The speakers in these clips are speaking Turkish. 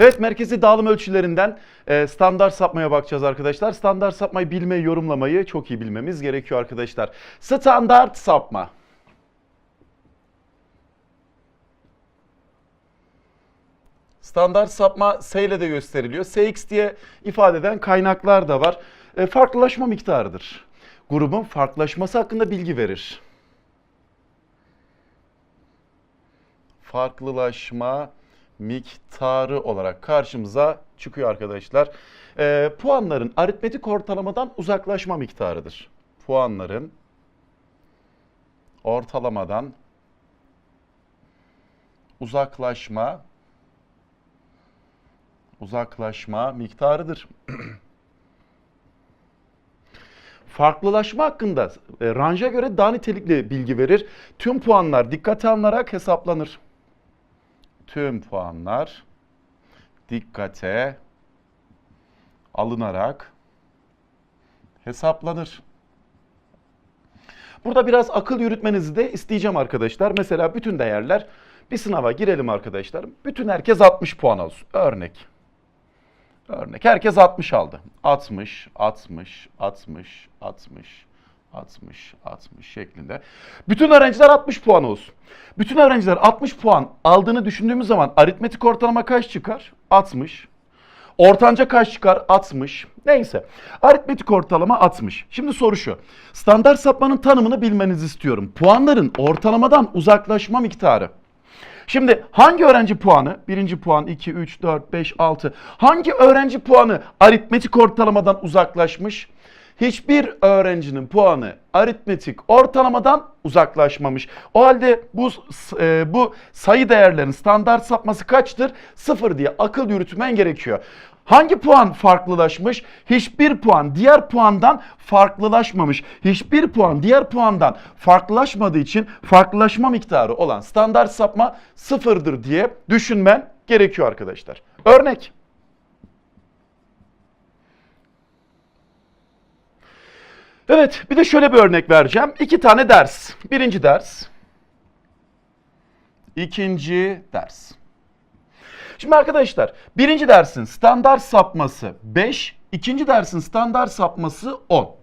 Evet merkezi dağılım ölçülerinden e, standart sapmaya bakacağız arkadaşlar. Standart sapmayı bilmeyi, yorumlamayı çok iyi bilmemiz gerekiyor arkadaşlar. Standart sapma. Standart sapma S ile de gösteriliyor. Sx diye ifade eden kaynaklar da var. E, farklılaşma miktarıdır. Grubun farklılaşması hakkında bilgi verir. Farklılaşma olarak karşımıza çıkıyor arkadaşlar. E, puanların aritmetik ortalamadan uzaklaşma miktarıdır. Puanların ortalamadan uzaklaşma uzaklaşma miktarıdır. Farklılaşma hakkında e, ranja göre daha nitelikli bilgi verir. Tüm puanlar dikkate alınarak hesaplanır. Tüm puanlar dikkate alınarak hesaplanır. Burada biraz akıl yürütmenizi de isteyeceğim arkadaşlar. Mesela bütün değerler bir sınava girelim arkadaşlar. Bütün herkes 60 puan alsın. Örnek. Örnek. Herkes 60 aldı. 60, 60, 60, 60, 60, 60 şeklinde. Bütün öğrenciler 60 puan olsun. Bütün öğrenciler 60 puan aldığını düşündüğümüz zaman aritmetik ortalama kaç çıkar? 60. Ortanca kaç çıkar? 60. Neyse. Aritmetik ortalama 60. Şimdi soru şu. Standart sapmanın tanımını bilmenizi istiyorum. Puanların ortalamadan uzaklaşma miktarı. Şimdi hangi öğrenci puanı? Birinci puan 2, 3, 4, 5, 6. Hangi öğrenci puanı aritmetik ortalamadan uzaklaşmış? Hiçbir öğrencinin puanı aritmetik ortalamadan uzaklaşmamış. O halde bu e, bu sayı değerlerin standart sapması kaçtır? Sıfır diye akıl yürütmen gerekiyor. Hangi puan farklılaşmış? Hiçbir puan diğer puandan farklılaşmamış. Hiçbir puan diğer puandan farklılaşmadığı için farklılaşma miktarı olan standart sapma sıfırdır diye düşünmen gerekiyor arkadaşlar. Örnek. Evet bir de şöyle bir örnek vereceğim. İki tane ders. Birinci ders. İkinci ders. Şimdi arkadaşlar birinci dersin standart sapması 5, ikinci dersin standart sapması 10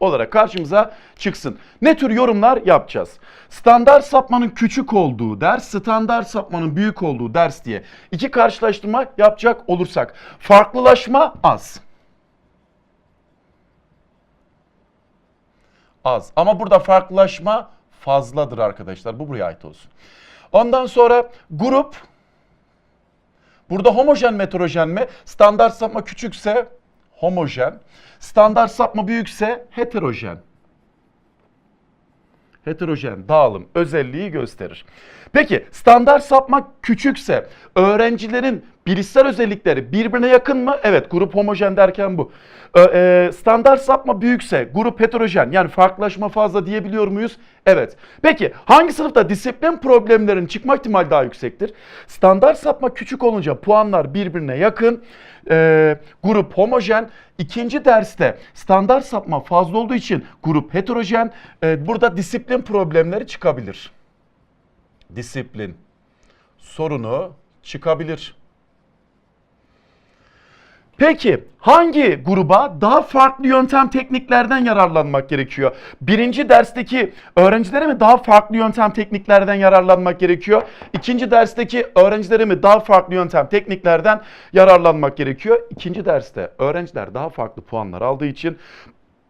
olarak karşımıza çıksın. Ne tür yorumlar yapacağız? Standart sapmanın küçük olduğu ders, standart sapmanın büyük olduğu ders diye iki karşılaştırma yapacak olursak farklılaşma az. Az ama burada farklılaşma fazladır arkadaşlar. Bu buraya ait olsun. Ondan sonra grup Burada homojen mi heterojen mi? Standart sapma küçükse homojen. Standart sapma büyükse heterojen. Heterojen dağılım özelliği gösterir. Peki standart sapma küçükse öğrencilerin bilişsel özellikleri birbirine yakın mı? Evet grup homojen derken bu. Ee, standart sapma büyükse grup heterojen yani farklılaşma fazla diyebiliyor muyuz? Evet. Peki hangi sınıfta disiplin problemlerinin çıkma ihtimali daha yüksektir? Standart sapma küçük olunca puanlar birbirine yakın. Ee, grup homojen. İkinci derste standart sapma fazla olduğu için grup heterojen. Ee, burada disiplin problemleri çıkabilir. Disiplin sorunu çıkabilir. Peki hangi gruba daha farklı yöntem tekniklerden yararlanmak gerekiyor? Birinci dersteki öğrencilere mi daha farklı yöntem tekniklerden yararlanmak gerekiyor? İkinci dersteki öğrencilere mi daha farklı yöntem tekniklerden yararlanmak gerekiyor? İkinci derste öğrenciler daha farklı puanlar aldığı için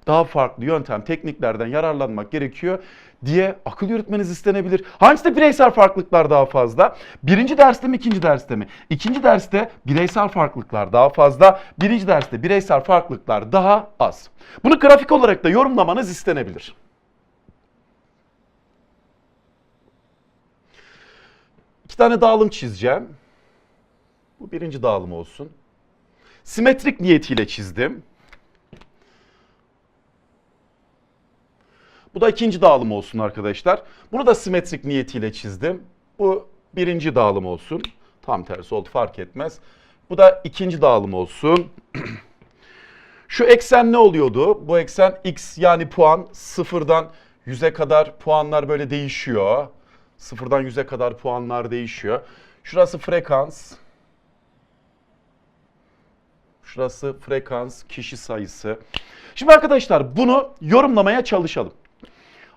daha farklı yöntem, tekniklerden yararlanmak gerekiyor diye akıl yürütmeniz istenebilir. Hangisinde bireysel farklılıklar daha fazla? Birinci derste mi, ikinci derste mi? İkinci derste bireysel farklılıklar daha fazla, birinci derste bireysel farklılıklar daha az. Bunu grafik olarak da yorumlamanız istenebilir. İki tane dağılım çizeceğim. Bu birinci dağılım olsun. Simetrik niyetiyle çizdim. Bu da ikinci dağılım olsun arkadaşlar. Bunu da simetrik niyetiyle çizdim. Bu birinci dağılım olsun. Tam tersi oldu fark etmez. Bu da ikinci dağılım olsun. Şu eksen ne oluyordu? Bu eksen x yani puan sıfırdan 100'e kadar puanlar böyle değişiyor. Sıfırdan 100'e kadar puanlar değişiyor. Şurası frekans. Şurası frekans, kişi sayısı. Şimdi arkadaşlar bunu yorumlamaya çalışalım.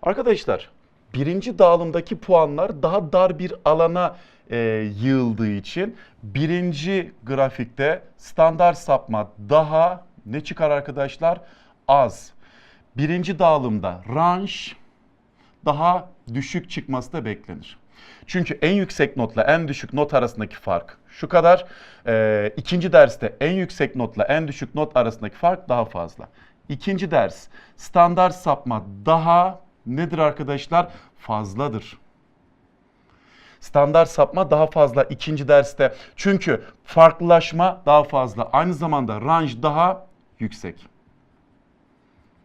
Arkadaşlar birinci dağılımdaki puanlar daha dar bir alana e, yığıldığı için birinci grafikte standart sapma daha ne çıkar arkadaşlar? Az. Birinci dağılımda range daha düşük çıkması da beklenir. Çünkü en yüksek notla en düşük not arasındaki fark şu kadar. Ee, ikinci derste en yüksek notla en düşük not arasındaki fark daha fazla. İkinci ders standart sapma daha nedir arkadaşlar? Fazladır. Standart sapma daha fazla ikinci derste. Çünkü farklılaşma daha fazla. Aynı zamanda range daha yüksek.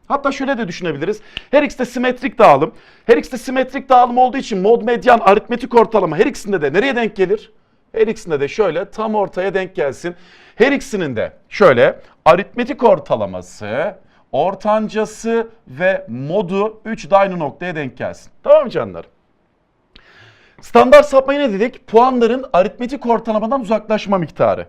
Hatta şöyle de düşünebiliriz. Her ikisi de simetrik dağılım. Her ikisi de simetrik dağılım olduğu için mod medyan aritmetik ortalama her ikisinde de nereye denk gelir? Her ikisinde de şöyle tam ortaya denk gelsin. Her ikisinin de şöyle aritmetik ortalaması, ortancası ve modu 3 de aynı noktaya denk gelsin. Tamam mı canlarım? Standart sapmayı ne dedik? Puanların aritmetik ortalamadan uzaklaşma miktarı.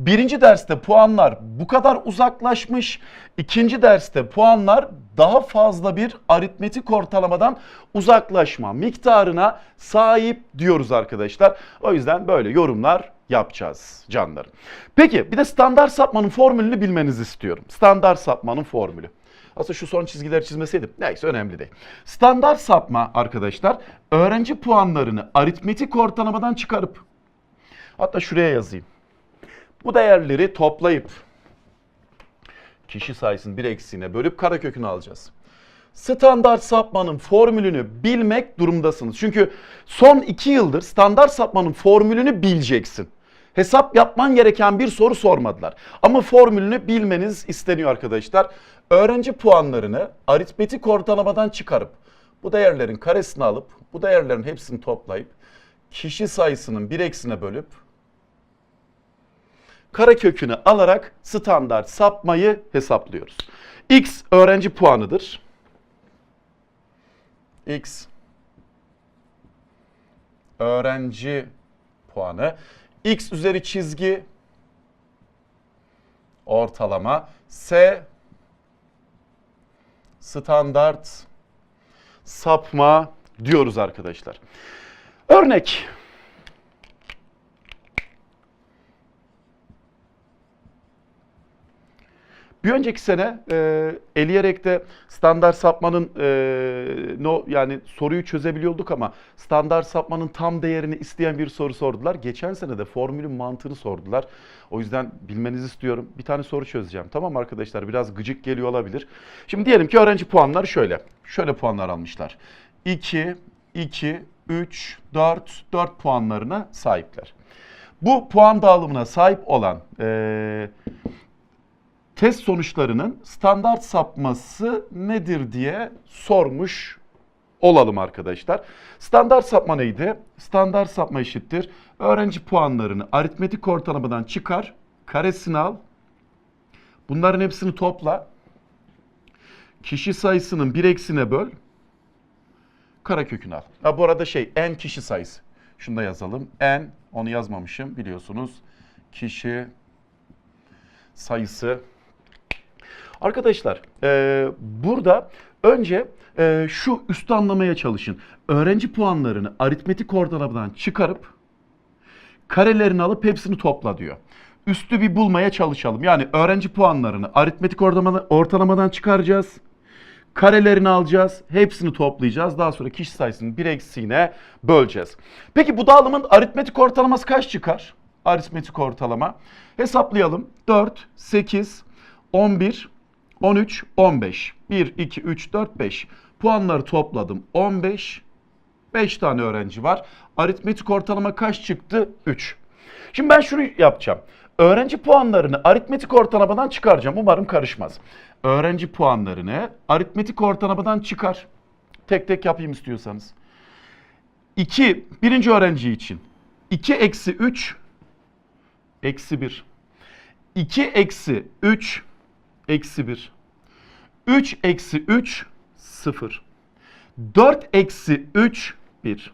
Birinci derste puanlar bu kadar uzaklaşmış. İkinci derste puanlar daha fazla bir aritmetik ortalamadan uzaklaşma miktarına sahip diyoruz arkadaşlar. O yüzden böyle yorumlar yapacağız canlarım. Peki bir de standart sapmanın formülünü bilmenizi istiyorum. Standart sapmanın formülü. Aslında şu son çizgileri çizmeseydim. Neyse önemli değil. Standart sapma arkadaşlar öğrenci puanlarını aritmetik ortalamadan çıkarıp hatta şuraya yazayım. Bu değerleri toplayıp kişi sayısının bir eksiğine bölüp karekökünü alacağız. Standart sapmanın formülünü bilmek durumdasınız. Çünkü son iki yıldır standart sapmanın formülünü bileceksin. Hesap yapman gereken bir soru sormadılar. Ama formülünü bilmeniz isteniyor arkadaşlar. Öğrenci puanlarını aritmetik ortalamadan çıkarıp bu değerlerin karesini alıp bu değerlerin hepsini toplayıp kişi sayısının bir eksine bölüp karekökünü alarak standart sapmayı hesaplıyoruz. X öğrenci puanıdır. X öğrenci puanı. X üzeri çizgi ortalama. S standart sapma diyoruz arkadaşlar. Örnek Bir önceki sene e, eleyerek de standart sapmanın e, no yani soruyu çözebiliyorduk ama standart sapmanın tam değerini isteyen bir soru sordular. Geçen sene de formülün mantığını sordular. O yüzden bilmenizi istiyorum. Bir tane soru çözeceğim. Tamam arkadaşlar? Biraz gıcık geliyor olabilir. Şimdi diyelim ki öğrenci puanları şöyle. Şöyle puanlar almışlar. 2, 2, 3, 4, 4 puanlarına sahipler. Bu puan dağılımına sahip olan e, test sonuçlarının standart sapması nedir diye sormuş olalım arkadaşlar. Standart sapma neydi? Standart sapma eşittir. Öğrenci puanlarını aritmetik ortalamadan çıkar, karesini al. Bunların hepsini topla. Kişi sayısının bir eksine böl. Karekökünü al. Ha, bu arada şey n kişi sayısı. Şunu da yazalım. N onu yazmamışım biliyorsunuz. Kişi sayısı Arkadaşlar e, burada önce e, şu üstü anlamaya çalışın. Öğrenci puanlarını aritmetik ortalamadan çıkarıp karelerini alıp hepsini topla diyor. Üstü bir bulmaya çalışalım. Yani öğrenci puanlarını aritmetik ortalamadan, çıkaracağız. Karelerini alacağız. Hepsini toplayacağız. Daha sonra kişi sayısının bir eksiğine böleceğiz. Peki bu dağılımın aritmetik ortalaması kaç çıkar? Aritmetik ortalama. Hesaplayalım. 4, 8, 11, 13, 15. 1, 2, 3, 4, 5. Puanları topladım. 15. 5 tane öğrenci var. Aritmetik ortalama kaç çıktı? 3. Şimdi ben şunu yapacağım. Öğrenci puanlarını aritmetik ortalamadan çıkaracağım. Umarım karışmaz. Öğrenci puanlarını aritmetik ortalamadan çıkar. Tek tek yapayım istiyorsanız. 2. Birinci öğrenci için. 2 eksi 3 eksi 1. 2 eksi 3 eksi 1. 3 eksi 3 0. 4 eksi 3 1.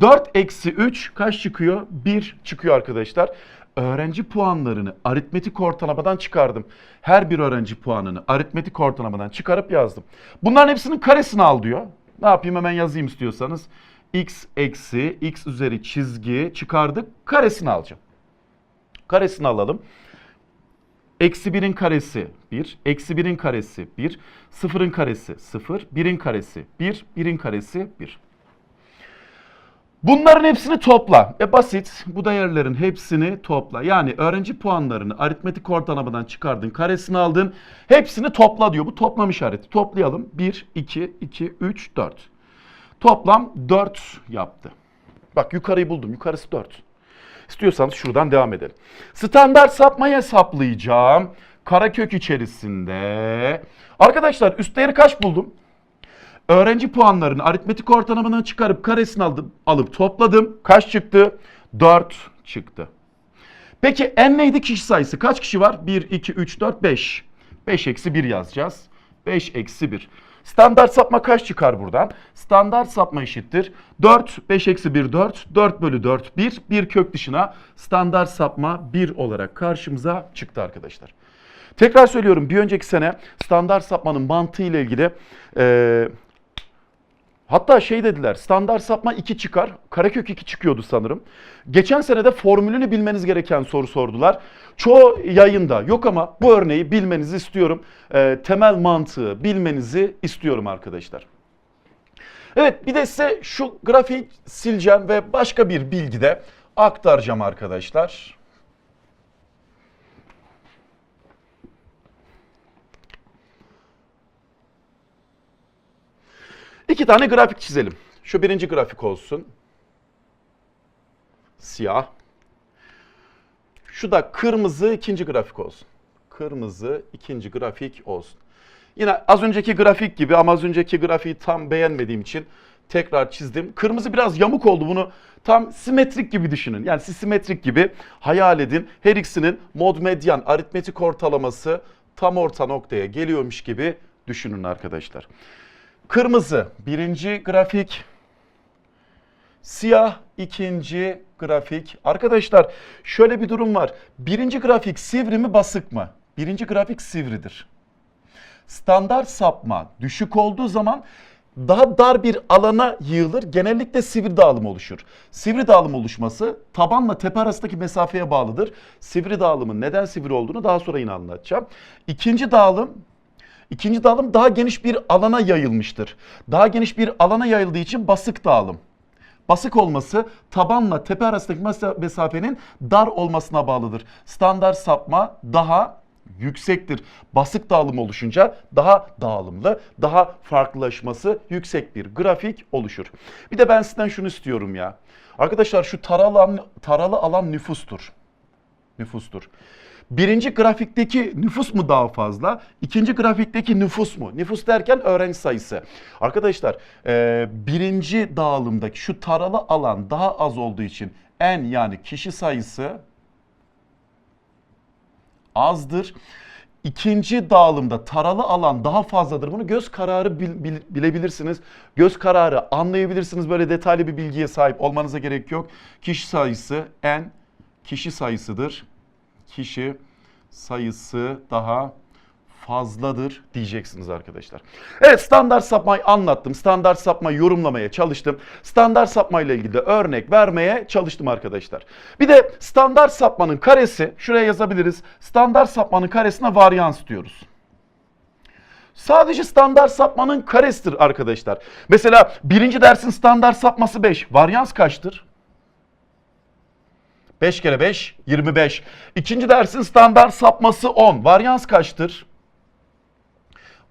4 eksi 3 kaç çıkıyor? 1 çıkıyor arkadaşlar. öğrenci puanlarını aritmetik ortalamadan çıkardım. Her bir öğrenci puanını aritmetik ortalamadan çıkarıp yazdım. Bunların hepsinin karesini al diyor. Ne yapayım hemen yazayım istiyorsanız. x eksi x üzeri çizgi çıkardık. Karesini alacağım. Karesini alalım. Eksi 1'in karesi 1, eksi 1'in karesi 1, 0'ın karesi 0, 1'in karesi 1, 1'in karesi 1. Bunların hepsini topla. E basit. Bu değerlerin hepsini topla. Yani öğrenci puanlarını aritmetik ortalamadan çıkardın, karesini aldın. Hepsini topla diyor. Bu toplam işareti. Toplayalım. 1, 2, 2, 3, 4. Toplam 4 yaptı. Bak yukarıyı buldum. Yukarısı 4. İstiyorsanız şuradan devam edelim. Standart sapmayı hesaplayacağım. Karakök içerisinde. Arkadaşlar üst değeri kaç buldum? Öğrenci puanlarını aritmetik ortalamandan çıkarıp karesini aldım, alıp topladım. Kaç çıktı? 4 çıktı. Peki n neydi kişi sayısı? Kaç kişi var? 1, 2, 3, 4, 5. 5 eksi 1 yazacağız. 5 eksi 1. Standart sapma kaç çıkar buradan? Standart sapma eşittir. 4, 5 eksi 1, 4. 4 bölü 4, 1. 1 kök dışına standart sapma 1 olarak karşımıza çıktı arkadaşlar. Tekrar söylüyorum bir önceki sene standart sapmanın mantığı ile ilgili eee Hatta şey dediler standart sapma 2 çıkar. Karekök 2 çıkıyordu sanırım. Geçen sene de formülünü bilmeniz gereken soru sordular. Çoğu yayında yok ama bu örneği bilmenizi istiyorum. Ee, temel mantığı bilmenizi istiyorum arkadaşlar. Evet bir de size şu grafiği sileceğim ve başka bir bilgi de aktaracağım arkadaşlar. İki tane grafik çizelim. Şu birinci grafik olsun. Siyah. Şu da kırmızı ikinci grafik olsun. Kırmızı ikinci grafik olsun. Yine az önceki grafik gibi ama az önceki grafiği tam beğenmediğim için tekrar çizdim. Kırmızı biraz yamuk oldu. Bunu tam simetrik gibi düşünün. Yani siz simetrik gibi hayal edin. Her ikisinin mod medyan aritmetik ortalaması tam orta noktaya geliyormuş gibi düşünün arkadaşlar. Kırmızı birinci grafik. Siyah ikinci grafik. Arkadaşlar şöyle bir durum var. Birinci grafik sivri mi basık mı? Birinci grafik sivridir. Standart sapma düşük olduğu zaman daha dar bir alana yığılır. Genellikle sivri dağılım oluşur. Sivri dağılım oluşması tabanla tepe arasındaki mesafeye bağlıdır. Sivri dağılımın neden sivri olduğunu daha sonra yine anlatacağım. İkinci dağılım İkinci dağılım daha geniş bir alana yayılmıştır. Daha geniş bir alana yayıldığı için basık dağılım. Basık olması tabanla tepe arasındaki mesafenin dar olmasına bağlıdır. Standart sapma daha yüksektir. Basık dağılım oluşunca daha dağılımlı, daha farklılaşması yüksek bir grafik oluşur. Bir de ben sizden şunu istiyorum ya. Arkadaşlar şu taralı taralı alan nüfustur. Nüfustur. Birinci grafikteki nüfus mu daha fazla? İkinci grafikteki nüfus mu? Nüfus derken öğrenci sayısı. Arkadaşlar e, birinci dağılımdaki şu taralı alan daha az olduğu için en yani kişi sayısı azdır. İkinci dağılımda taralı alan daha fazladır. Bunu göz kararı bil, bil, bilebilirsiniz. Göz kararı anlayabilirsiniz. Böyle detaylı bir bilgiye sahip olmanıza gerek yok. Kişi sayısı en kişi sayısıdır kişi sayısı daha fazladır diyeceksiniz arkadaşlar. Evet standart sapmayı anlattım. Standart sapmayı yorumlamaya çalıştım. Standart sapma ile ilgili de örnek vermeye çalıştım arkadaşlar. Bir de standart sapmanın karesi şuraya yazabiliriz. Standart sapmanın karesine varyans diyoruz. Sadece standart sapmanın karesidir arkadaşlar. Mesela birinci dersin standart sapması 5. Varyans kaçtır? 5 kere 5 25. İkinci dersin standart sapması 10. Varyans kaçtır?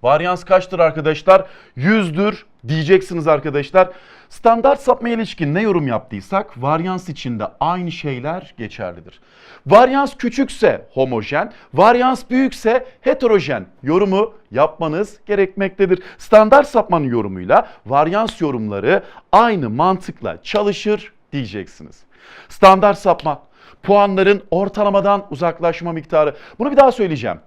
Varyans kaçtır arkadaşlar? 100'dür diyeceksiniz arkadaşlar. Standart sapma ilişkin ne yorum yaptıysak varyans içinde aynı şeyler geçerlidir. Varyans küçükse homojen, varyans büyükse heterojen yorumu yapmanız gerekmektedir. Standart sapmanın yorumuyla varyans yorumları aynı mantıkla çalışır diyeceksiniz. Standart sapma, puanların ortalamadan uzaklaşma miktarı. Bunu bir daha söyleyeceğim.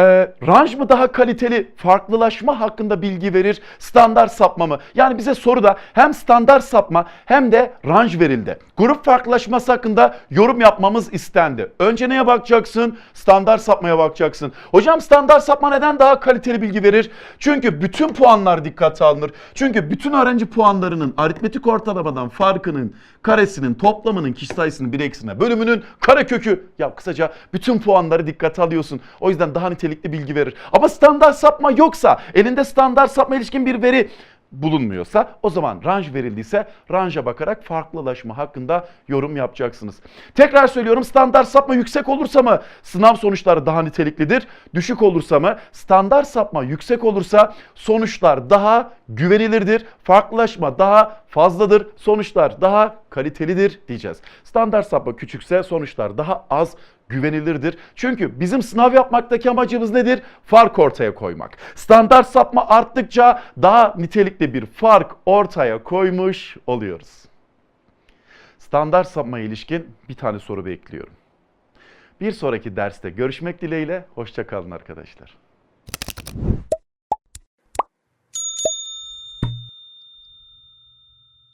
Ee, range mı daha kaliteli, farklılaşma hakkında bilgi verir, standart sapma mı? Yani bize soruda hem standart sapma hem de range verildi. Grup farklılaşması hakkında yorum yapmamız istendi. Önce neye bakacaksın? Standart sapmaya bakacaksın. Hocam standart sapma neden daha kaliteli bilgi verir? Çünkü bütün puanlar dikkate alınır. Çünkü bütün öğrenci puanlarının aritmetik ortalamadan farkının karesinin toplamının kişi sayısının bir eksine bölümünün karekökü ya kısaca bütün puanları dikkate alıyorsun. O yüzden daha nitelikli bilgi verir. Ama standart sapma yoksa elinde standart sapma ilişkin bir veri bulunmuyorsa o zaman range verildiyse range'a bakarak farklılaşma hakkında yorum yapacaksınız. Tekrar söylüyorum standart sapma yüksek olursa mı sınav sonuçları daha niteliklidir? Düşük olursa mı? Standart sapma yüksek olursa sonuçlar daha güvenilirdir. Farklılaşma daha fazladır. Sonuçlar daha kalitelidir diyeceğiz. Standart sapma küçükse sonuçlar daha az güvenilirdir. Çünkü bizim sınav yapmaktaki amacımız nedir? Fark ortaya koymak. Standart sapma arttıkça daha nitelikli bir fark ortaya koymuş oluyoruz. Standart sapmaya ilişkin bir tane soru bekliyorum. Bir sonraki derste görüşmek dileğiyle. Hoşçakalın arkadaşlar.